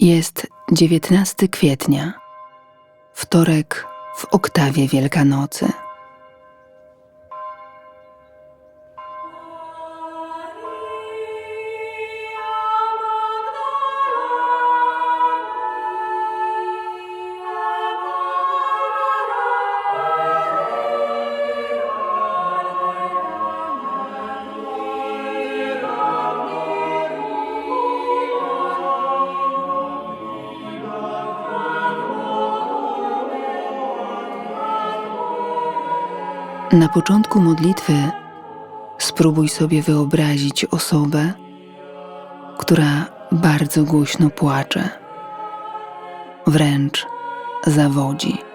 Jest 19 kwietnia, wtorek w oktawie Wielkanocy. Na początku modlitwy spróbuj sobie wyobrazić osobę, która bardzo głośno płacze, wręcz zawodzi.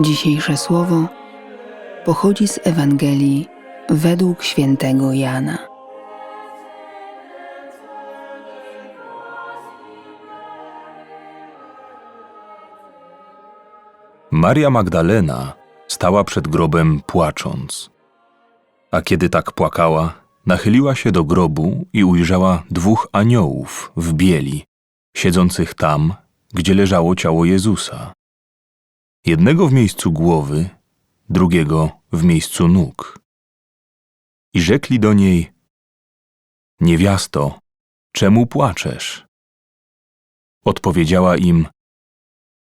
Dzisiejsze słowo pochodzi z Ewangelii według świętego Jana. Maria Magdalena stała przed grobem płacząc. A kiedy tak płakała, nachyliła się do grobu i ujrzała dwóch aniołów w bieli, siedzących tam, gdzie leżało ciało Jezusa. Jednego w miejscu głowy, drugiego w miejscu nóg. I rzekli do niej: Niewiasto, czemu płaczesz? Odpowiedziała im: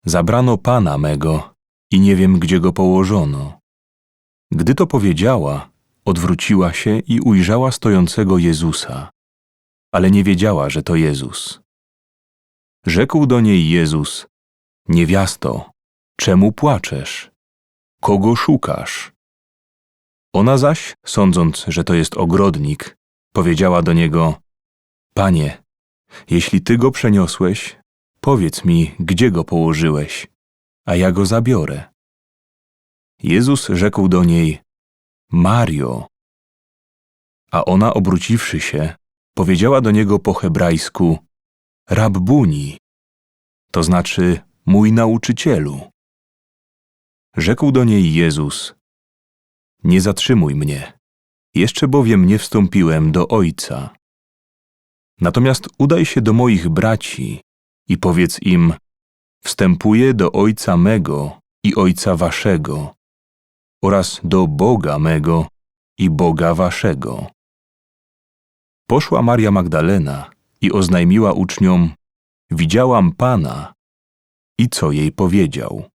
Zabrano pana mego i nie wiem, gdzie go położono. Gdy to powiedziała, odwróciła się i ujrzała stojącego Jezusa, ale nie wiedziała, że to Jezus. Rzekł do niej Jezus: Niewiasto, czemu płaczesz? Kogo szukasz? Ona zaś, sądząc, że to jest ogrodnik, powiedziała do niego: Panie, jeśli ty go przeniosłeś, powiedz mi, gdzie go położyłeś, a ja go zabiorę. Jezus rzekł do niej: Mario. A ona, obróciwszy się, powiedziała do niego po hebrajsku: Rabbuni, to znaczy mój nauczycielu. Rzekł do niej Jezus: Nie zatrzymuj mnie, jeszcze bowiem nie wstąpiłem do Ojca. Natomiast udaj się do moich braci i powiedz im: Wstępuję do Ojca mego i Ojca waszego, oraz do Boga mego i Boga waszego. Poszła Maria Magdalena i oznajmiła uczniom: Widziałam Pana i co jej powiedział.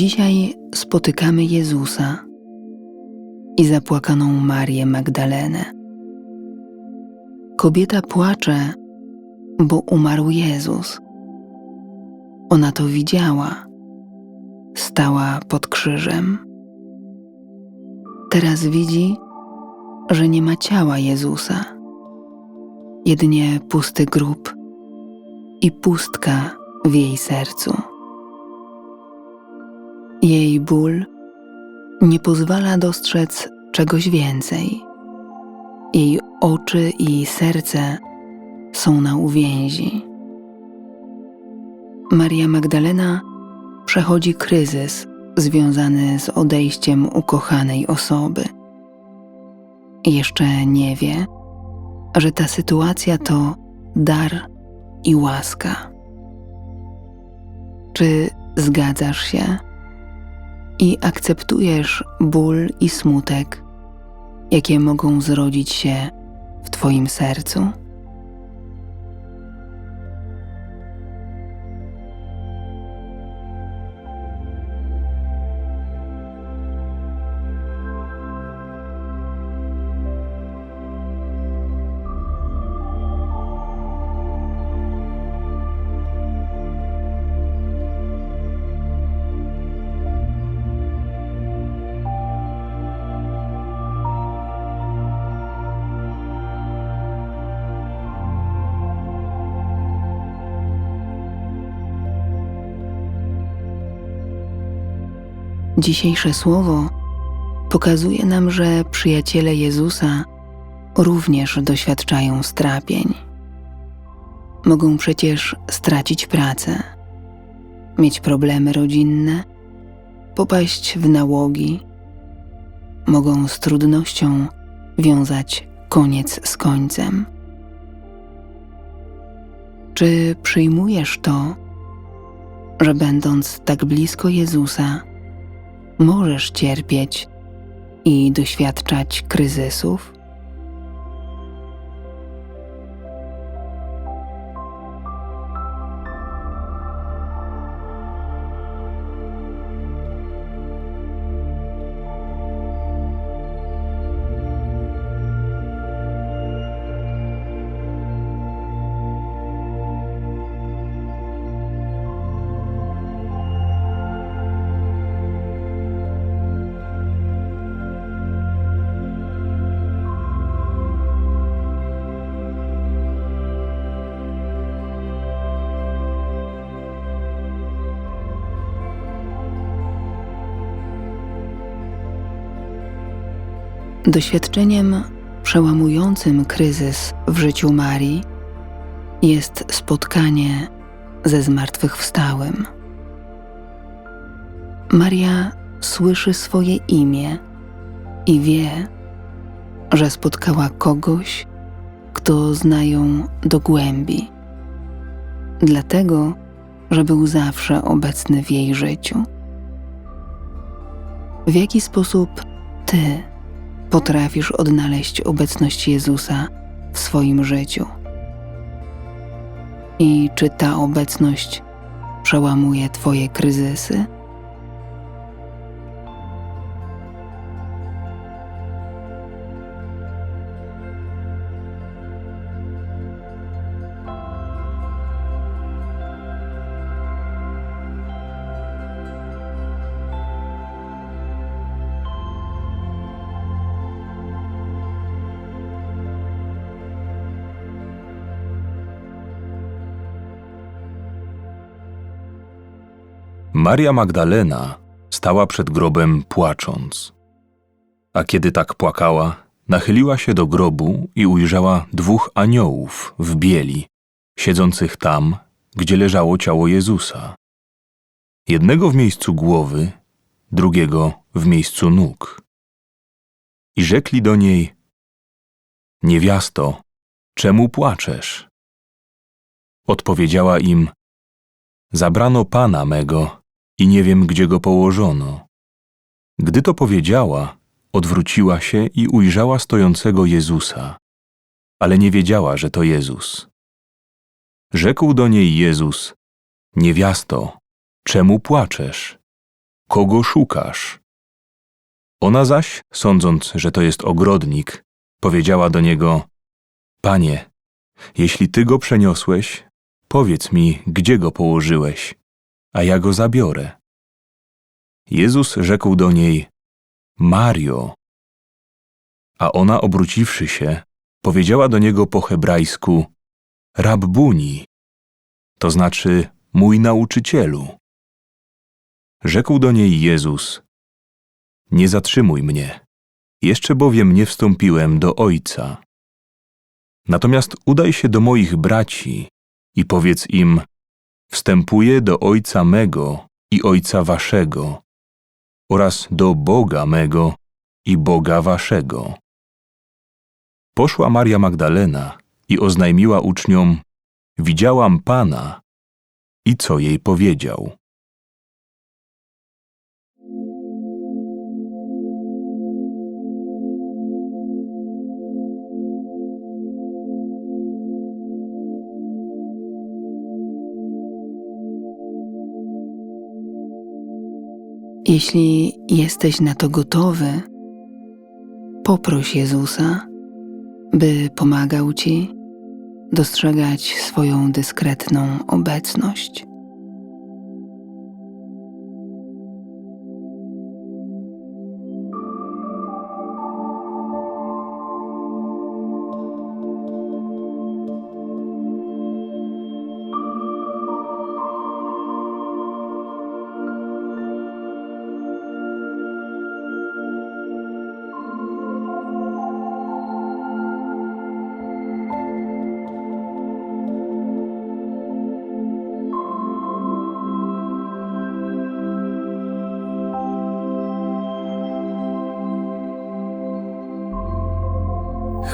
Dzisiaj spotykamy Jezusa i zapłakaną Marię Magdalenę. Kobieta płacze, bo umarł Jezus. Ona to widziała. Stała pod krzyżem. Teraz widzi, że nie ma ciała Jezusa, jedynie pusty grób i pustka w jej sercu. Jej ból nie pozwala dostrzec czegoś więcej. Jej oczy i serce są na uwięzi. Maria Magdalena przechodzi kryzys związany z odejściem ukochanej osoby. Jeszcze nie wie, że ta sytuacja to dar i łaska. Czy zgadzasz się? I akceptujesz ból i smutek, jakie mogą zrodzić się w Twoim sercu? Dzisiejsze słowo pokazuje nam, że przyjaciele Jezusa również doświadczają strapień. Mogą przecież stracić pracę, mieć problemy rodzinne, popaść w nałogi, mogą z trudnością wiązać koniec z końcem. Czy przyjmujesz to, że będąc tak blisko Jezusa, możesz cierpieć i doświadczać kryzysów? Doświadczeniem przełamującym kryzys w życiu Marii jest spotkanie ze zmartwychwstałym. Maria słyszy swoje imię i wie, że spotkała kogoś, kto zna ją do głębi, dlatego, że był zawsze obecny w jej życiu. W jaki sposób Ty potrafisz odnaleźć obecność Jezusa w swoim życiu? I czy ta obecność przełamuje Twoje kryzysy? Maria Magdalena stała przed grobem płacząc. A kiedy tak płakała, nachyliła się do grobu i ujrzała dwóch aniołów w bieli, siedzących tam, gdzie leżało ciało Jezusa. Jednego w miejscu głowy, drugiego w miejscu nóg. I rzekli do niej: Niewiasto, czemu płaczesz? Odpowiedziała im: Zabrano pana mego i nie wiem, gdzie go położono. Gdy to powiedziała, odwróciła się i ujrzała stojącego Jezusa, ale nie wiedziała, że to Jezus. Rzekł do niej Jezus: Niewiasto, czemu płaczesz? Kogo szukasz? Ona zaś, sądząc, że to jest ogrodnik, powiedziała do niego: Panie, jeśli ty go przeniosłeś, powiedz mi, gdzie go położyłeś, a ja go zabiorę. Jezus rzekł do niej: Mario. A ona, obróciwszy się, powiedziała do niego po hebrajsku: Rabbuni, to znaczy mój nauczycielu. Rzekł do niej Jezus: Nie zatrzymuj mnie, jeszcze bowiem nie wstąpiłem do Ojca. Natomiast udaj się do moich braci i powiedz im: Wstępuję do Ojca mego i Ojca waszego, oraz do Boga mego i Boga waszego. Poszła Maria Magdalena i oznajmiła uczniom: Widziałam Pana i co jej powiedział. Jeśli jesteś na to gotowy, poproś Jezusa, by pomagał ci dostrzegać swoją dyskretną obecność.